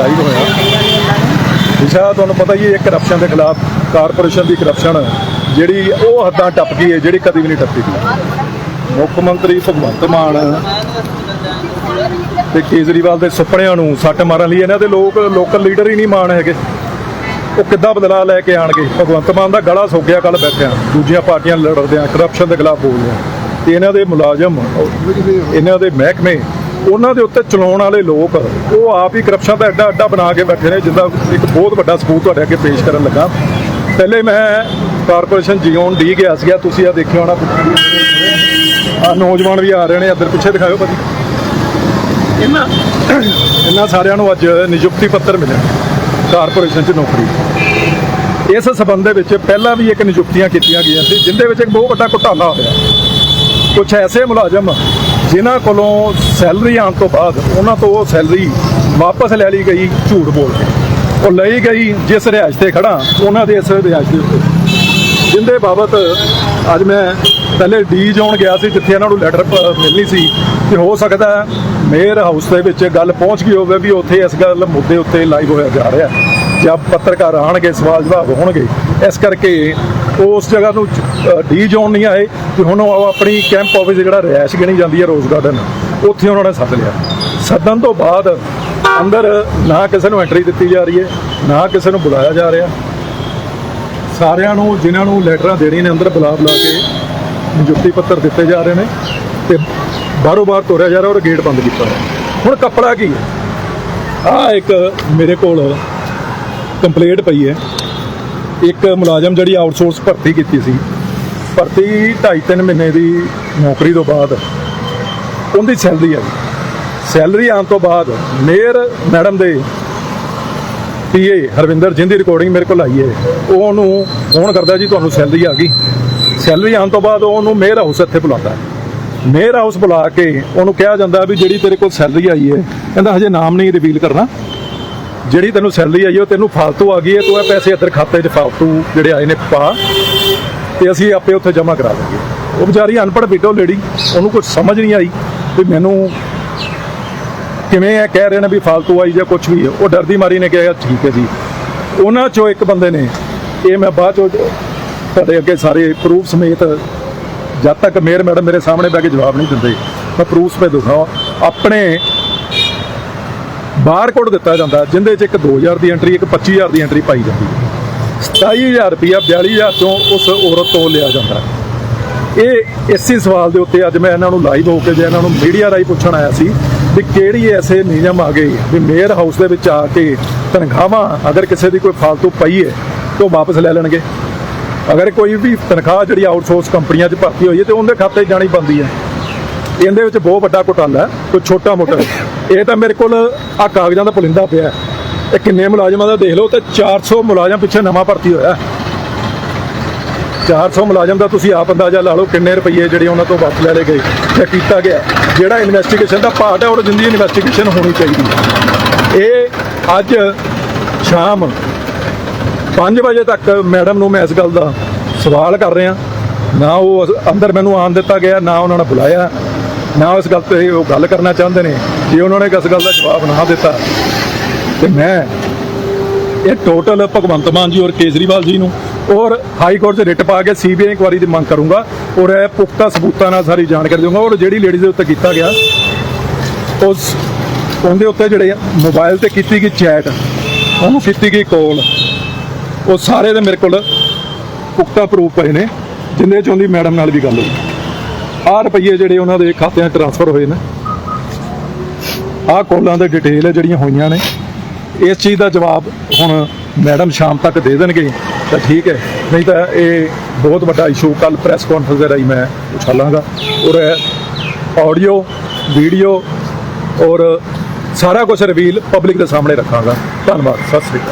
Live ਹੋਇਆ ਦਿਸ਼ਾ, ਤੁਹਾਨੂੰ ਪਤਾ ਹੀ ਹੈ ਕਰਪਸ਼ਨ ਦੇ ਖਿਲਾਫ ਕਾਰਪੋਰੇਸ਼ਨ ਦੀ ਕਰਪਸ਼ਨ ਜਿਹੜੀ ਉਹ ਹੱਦਾਂ ਟੱਪ ਗਈ ਹੈ, ਜਿਹੜੀ ਕਦੀ ਵੀ ਨਹੀਂ ਟੱਪੀ ਗਈ। ਮੁੱਖ ਮੰਤਰੀ ਭਗਵੰਤ ਮਾਨ ਤੇ ਕੇਜਰੀਵਾਲ ਦੇ ਸੁਪਨਿਆਂ ਨੂੰ ਸੱਟ ਮਾਰਨ ਲਈ ਇਹਨਾਂ ਦੇ ਲੋਕ ਲੋਕਲ ਲੀਡਰ ਹੀ ਨਹੀਂ ਮਾਣ ਹੈਗੇ। ਉਹ ਕਿੱਦਾਂ ਬਦਲਾਅ ਲੈ ਕੇ ਆਣਗੇ? ਭਗਵੰਤ ਮਾਨ ਦਾ ਗਲਾ ਸੁੱਕ ਗਿਆ ਕੱਲ ਬੈਠਿਆਂ। ਦੂਜੀਆਂ ਪਾਰਟੀਆਂ ਲੜਦੇ ਆ ਕਰਪਸ਼ਨ ਦੇ ਖਿਲਾਫ ਬੋਲਦੇ ਆ। ਤੇ ਇਹਨਾਂ ਦੇ ਮੁਲਾਜ਼ਮ, ਇਹਨਾਂ ਦੇ ਮਹਿਕਮੇ ਉਹਨਾਂ ਦੇ ਉੱਤੇ ਚਲਾਉਣ ਵਾਲੇ ਲੋਕ ਉਹ ਆਪ ਹੀ ਕਰਪਸ਼ਨ ਦਾ ਐਡਾ ਐਡਾ ਬਣਾ ਕੇ ਬੈਠੇ ਨੇ ਜਿੱਦਾਂ ਇੱਕ ਬਹੁਤ ਵੱਡਾ ਸਬੂਤ ਤੁਹਾਡੇ ਅੱਗੇ ਪੇਸ਼ ਕਰਨ ਲੱਗਾ। ਪਹਿਲੇ ਮੈਂ ਕਾਰਪੋਰੇਸ਼ਨ ਜੀਓਨ ਡੀ ਗਿਆ ਸੀਗਾ ਤੁਸੀਂ ਆ ਦੇਖਿਆ ਹੋਣਾ। ਆ ਨੌਜਵਾਨ ਵੀ ਆ ਰਹੇ ਨੇ ਇੱਧਰ ਪਿੱਛੇ ਦਿਖਾਓ ਭਾਜੀ। ਇਹਨਾਂ ਇਹਨਾਂ ਸਾਰਿਆਂ ਨੂੰ ਅੱਜ ਨਿਯੁਕਤੀ ਪੱਤਰ ਮਿਲਿਆ ਕਾਰਪੋਰੇਸ਼ਨ 'ਚ ਨੌਕਰੀ। ਇਸ ਸਬੰਧ ਦੇ ਵਿੱਚ ਪਹਿਲਾਂ ਵੀ ਇੱਕ ਨਿਯੁਕਤੀਆਂ ਕੀਤੀਆਂ ਗਈਆਂ ਸੀ ਜਿੰਦੇ ਵਿੱਚ ਇੱਕ ਬਹੁਤ ਵੱਡਾ ਘੁਟਾਲਾ ਹੋਇਆ। ਕੁਝ ਐਸੇ ਮੁਲਾਜ਼ਮ ਜਿਨ੍ਹਾਂ ਕੋਲੋਂ ਸੈਲਰੀ ਆਉਣ ਤੋਂ ਬਾਅਦ ਉਹਨਾਂ ਤੋਂ ਉਹ ਸੈਲਰੀ ਵਾਪਸ ਲੈ ਲਈ ਗਈ ਝੂਠ ਬੋਲ ਕੇ। ਉਹ ਲਈ ਗਈ ਜਿਸ ਰਿਹਾਇਸ਼ ਤੇ ਖੜਾ ਉਹਨਾਂ ਦੇ ਇਸ ਰਿਹਾਇਸ਼ ਦੇ ਉੱਤੇ। ਜਿੰਦੇ ਬਾਬਤ ਅੱਜ ਮੈਂ ਪਹਿਲੇ ਡੀ ਜ਼ੋਨ ਗਿਆ ਸੀ, ਜਿੱਥੇ ਇਹਨਾਂ ਨੂੰ ਲੈਟਰ ਮਿਲਣੀ ਸੀ ਕਿ ਹੋ ਸਕਦਾ ਮੇਅਰ ਹਾਊਸ ਦੇ ਵਿੱਚ ਗੱਲ ਪਹੁੰਚ ਗਈ ਹੋਵੇ ਵੀ ਉੱਥੇ ਇਸ ਗੱਲ ਮੁੱਦੇ ਉੱਤੇ ਲਾਈਵ ਹੋਇਆ ਜਾ ਰਿਹਾ ਜਾਂ ਪੱਤਰਕਾਰ ਆਣਗੇ ਸਵਾਲ ਜਵਾਬ ਹੋਣਗੇ। ਇਸ ਕਰਕੇ ਉਸ ਜਗ੍ਹਾ ਨੂੰ ਡੀ ਜ਼ੋਨ ਨਹੀਂ ਆਏ ਕਿ ਹੁਣ ਉਹ ਆਪਣੀ ਕੈਂਪ ਆਫਿਸ ਜਿਹੜਾ ਰਿਹਾਇਸ਼ ਗਿਣੀ ਜਾਂਦੀ ਹੈ ਰੋਜ਼ ਗਾਰਡਨ, ਉੱਥੇ ਉਹਨਾਂ ਨੇ ਸੱਦ ਲਿਆ। ਸੱਦਣ ਤੋਂ ਬਾਅਦ ਅੰਦਰ ਨਾ ਕਿਸੇ ਨੂੰ ਐਂਟਰੀ ਦਿੱਤੀ ਜਾ ਰਹੀ ਹੈ, ਨਾ ਕਿਸੇ ਨੂੰ ਬੁਲਾਇਆ ਜਾ ਰਿਹਾ। ਸਾਰਿਆਂ ਨੂੰ, ਜਿਨ੍ਹਾਂ ਨੂੰ ਲੈਟਰਾਂ ਦੇਣੀਆਂ ਨੇ ਅੰਦਰ ਬੁਲਾ ਬੁਲਾ ਕੇ ਨਿਯੁਕਤੀ ਪੱਤਰ ਦਿੱਤੇ ਜਾ ਰਹੇ ਨੇ ਤੇ ਬਾਹਰੋਂ ਬਾਹਰ ਤੋਰਿਆ ਜਾ ਰਿਹਾ ਔਰ ਗੇਟ ਬੰਦ ਕੀਤਾ ਹੋਇਆ। ਹੁਣ ਕੱਪੜਾ ਕੀ ਹੈ? ਆ ਇੱਕ ਮੇਰੇ ਕੋਲ ਕੰਪਲੇਂਟ ਪਈ ਹੈ। ਇੱਕ ਮੁਲਾਜ਼ਮ ਜਿਹੜੀ ਆਊਟਸੋਰਸ ਭਰਤੀ ਕੀਤੀ ਸੀ, ਭਰਤੀ 2.5-3 ਮਹੀਨੇ ਦੀ ਨੌਕਰੀ ਤੋਂ ਬਾਅਦ, ਉਹਦੀ ਸੈਲਰੀ ਆ ਸੈਲਰੀ ਆਉਣ ਤੋਂ ਬਾਅਦ ਮੇਅਰ ਮੈਡਮ ਦੇ ਪੀਏ ਹਰਵਿੰਦਰ ਜਿੰਦੀ ਰਿਕਾਰਡਿੰਗ ਮੇਰੇ ਕੋਲ ਆਈ ਹੈ ਉਹ ਉਹਨੂੰ ਫੋਨ ਕਰਦਾ ਜੀ, ਤੁਹਾਨੂੰ ਸੈਲਰੀ ਆ ਗਈ। ਸੈਲਰੀ ਆਉਣ ਤੋਂ ਬਾਅਦ ਉਹ ਉਹਨੂੰ ਮੇਅਰ ਹਾਊਸ ਇੱਥੇ ਬੁਲਾਉਂਦਾ ਮੇਅਰ ਹਾਊਸ ਬੁਲਾ ਕੇ ਉਹਨੂੰ ਕਿਹਾ ਜਾਂਦਾ ਵੀ ਜਿਹੜੀ ਤੇਰੇ ਕੋਲ ਸੈਲਰੀ ਆਈ ਹੈ ਕਹਿੰਦਾ ਹਜੇ ਨਾਮ ਨਹੀਂ ਰਿਵੀਲ ਕਰਨਾ। ਜਿਹੜੀ ਤੈਨੂੰ ਸੈਲਰੀ ਆਈ ਉਹ ਤੈਨੂੰ ਫालतू ਆ ਗਈ ਹੈ ਤੂੰ ਇਹ ਪੈਸੇ ਇੱਧਰ ਖਾਤੇ 'ਚ ਫालतू ਜਿਹੜੇ ਆਏ ਨੇ ਪਾ ਤੇ ਅਸੀਂ ਆਪੇ ਉੱਥੇ ਜਮ੍ਹਾਂ ਕਰਾ ਦਾਂਗੇ ਉਹ ਵਿਚਾਰੀ ਅਨਪੜ੍ਹ ਬੀਟੋ ਲੇਡੀ, ਉਹਨੂੰ ਕੁਝ ਸਮਝ ਨਹੀਂ ਆਈ ਤੇ ਮੈਨੂੰ ਕਿਵੇਂ ਇਹ ਕਹਿ ਰਹੇ ਨੇ ਵੀ ਫालतू ਆਈ ਜਾਂ ਕੁਝ ਵੀ ਉਹ ਡਰਦੀ ਮਾਰੀ ਨੇ ਕਿਹਾ, ਠੀਕ ਹੈ ਜੀ। ਉਹਨਾਂ ਚੋਂ ਇੱਕ ਬੰਦੇ ਨੇ, ਇਹ ਮੈਂ ਬਾਅਦ ਚੋਂ ਤੁਹਾਡੇ ਅੱਗੇ ਸਾਰੇ ਪ੍ਰੂਫ ਸਮੇਤ ਜਦ ਤੱਕ ਮੇਰ ਮੈਡਮ ਮੇਰੇ ਸਾਹਮਣੇ ਬੈ ਕੇ ਜਵਾਬ ਨਹੀਂ ਦਿੰਦੇ, ਮੈਂ ਪ੍ਰੂਫ ਪੇ ਦਿਖਾਵਾਂ ਆਪਣੇ ਬਾਰਕੋਡ ਦਿੱਤਾ ਜਾਂਦਾ, ਜਿੰਦੇ 'ਚ ਇੱਕ 2000 ਦੀ ਐਂਟਰੀ ਇੱਕ 25000 ਦੀ ਐਂਟਰੀ ਪਾਈ ਜਾਂਦੀ ਹੈ। 27000 ਰੁਪਇਆ 42000 ਤੋਂ ਉਸ ਔਰਤ ਤੋਂ ਲਿਆ ਜਾਂਦਾ ਇਹ ਇਸੇ ਸਵਾਲ ਦੇ ਉੱਤੇ ਅੱਜ ਮੈਂ ਇਹਨਾਂ ਨੂੰ ਲਾਈਵ ਹੋ ਕੇ ਜੇ ਇਹਨਾਂ ਨੂੰ ਮੀਡੀਆ ਰਾਹੀਂ ਪੁੱਛਣ ਆਇਆ ਸੀ ਵੀ ਕਿਹੜੀ ਐਸੇ ਨਿਯਮ ਆ ਗਏ ਵੀ ਮੇਅਰ ਹਾਊਸ ਦੇ ਵਿੱਚ ਆ ਕੇ ਤਨਖਾਹਾਂ ਅਗਰ ਕਿਸੇ ਦੀ ਕੋਈ ਫालतू ਪਈ ਹੈ ਤਾਂ ਉਹ ਵਾਪਸ ਲੈ ਲੈਣਗੇ। ਅਗਰ ਕੋਈ ਵੀ ਤਨਖਾਹ ਜਿਹੜੀ ਆਊਟਸੋਰਸ ਕੰਪਨੀਆਂ 'ਚ ਭਰਤੀ ਹੋਈ ਹੈ ਤੇ ਉਹਦੇ ਖਾਤੇ ਜਾਣੀ ਬੰਦੀ ਹੈ। ਇਹਦੇ ਵਿੱਚ ਬਹੁਤ ਵੱਡਾ ਘੁਟਾਲਾ ਕੋਈ ਛੋਟਾ ਮੋਟਾ ਇਹ ਤਾਂ ਮੇਰੇ ਕੋਲ ਆ ਕਾਗਜ਼ਾਂ ਦਾ ਪੁਲਿੰਦਾ ਪਿਆ ਇਹ ਕਿੰਨੇ ਮੁਲਾਜ਼ਮਾਂ ਦਾ ਦੇਖ ਲਓ ਤੇ 400 ਮੁਲਾਜ਼ਮ ਪਿੱਛੇ ਨਵਾਂ ਭਰਤੀ ਹੋਇਆ ਹੈ। 400 ਮੁਲਾਜ਼ਮ ਦਾ ਤੁਸੀਂ ਆਪ ਅੰਦਾਜ਼ਾ ਲਾ ਲਓ ਕਿੰਨੇ ਰੁਪਏ ਜਿਹੜੇ ਉਹਨਾਂ ਤੋਂ ਵਾਪਸ ਲੈ ਲਏ ਗਏ ਤੇ ਕੀਤਾ ਗਿਆ। ਜਿਹੜਾ ਇਨਵੈਸਟੀਗੇਸ਼ਨ ਦਾ ਪਾਰਟ ਹੈ, ਉਹ ਜਿੰਦੀ ਇਨਵੈਸਟੀਗੇਸ਼ਨ ਹੋਣੀ ਚਾਹੀਦੀ ਇਹ ਅੱਜ ਸ਼ਾਮ 5 ਵਜੇ ਤੱਕ ਮੈਡਮ ਨੂੰ ਮੈਂ ਇਸ ਗੱਲ ਦਾ ਸਵਾਲ ਕਰ ਰਿਹਾ। ਨਾ ਉਹ ਅੰਦਰ ਮੈਨੂੰ ਆਉਣ ਦਿੱਤਾ ਗਿਆ, ਨਾ ਉਹਨਾਂ ਨੇ ਬੁਲਾਇਆ। ਨਾ ਉਸ ਗੱਲ ਤੇ ਉਹ ਗੱਲ ਕਰਨਾ ਚਾਹੁੰਦੇ ਨੇ ਜੇ ਉਹਨਾਂ ਨੇ ਇਸ ਗੱਲ ਦਾ ਜਵਾਬ ਨਾ ਦਿੱਤਾ। ਤੇ ਮੈਂ ਇਹ ਟੋਟਲ ਭਗਵੰਤ ਮਾਨ ਜੀ ਔਰ ਕੇਜਰੀਵਾਲ ਜੀ ਨੂੰ ਔਰ ਹਾਈ ਕੋਰਟ 'ਚ ਰਿਟ ਪਾ ਕੇ ਸੀਬੀਆਈ ਇਨਕੁਆਰੀ ਦੀ ਮੰਗ ਕਰੂੰਗਾ ਔਰ ਇਹ ਪੁਖਤਾ ਸਬੂਤਾਂ ਨਾਲ ਸਾਰੀ ਜਾਣਕਾਰੀ ਦਊਂਗਾ ਔਰ ਜਿਹੜੀ ਲੇਡੀ ਦੇ ਉੱਤੇ ਕੀਤਾ ਗਿਆ, ਉਸ ਉਹਦੇ ਉੱਤੇ ਜਿਹੜੇ ਮੋਬਾਈਲ ਤੇ ਕੀਤੀ ਗਈ ਚੈਟ ਉਹਨੂੰ ਕੀਤੀ ਗਈ ਕਾਲ ਉਹ ਸਾਰੇ ਦੇ ਮੇਰੇ ਕੋਲ ਪੁਖਤਾ ਪ੍ਰੂਫ ਪਏ ਨੇ, ਜਿੰਨੇ ਚੋਂ ਦੀ ਮੈਡਮ ਨਾਲ ਵੀ ਗੱਲ ਹੋਈ। ਆਹ ਰੁਪਈਏ ਜਿਹੜੇ ਉਹਨਾਂ ਦੇ ਖਾਤਿਆਂ 'ਚ ਟ੍ਰਾਂਸਫਰ ਹੋਏ ਨੇ। ਆਹ ਕੋਲਾਂ ਦੇ ਡਿਟੇਲ ਜਿਹੜੀਆਂ ਹੋਈਆਂ ਨੇ। ਇਸ ਚੀਜ਼ ਦਾ ਜਵਾਬ ਹੁਣ ਮੈਡਮ ਸ਼ਾਮ ਤੱਕ ਦੇ ਦੇਣਗੇ। ਤਾਂ ਠੀਕ ਹੈ। ਨਹੀਂ ਤਾਂ ਇਹ ਬਹੁਤ ਵੱਡਾ ਇਸ਼ੂ ਕੱਲ ਪ੍ਰੈਸ ਕਾਨਫਰੰਸ ਦੇ ਰਾਹੀਂ ਮੈਂ ਉਛਾਲਾਂਗਾ ਔਰ ਆਡੀਓ ਵੀਡੀਓ ਔਰ ਸਾਰਾ ਕੁਝ ਰਿਵੀਲ ਪਬਲਿਕ ਦੇ ਸਾਹਮਣੇ ਰੱਖਾਂਗਾ। ਧੰਨਵਾਦ। ਸਤਿ ਸ੍ਰੀ ਅਕਾਲ।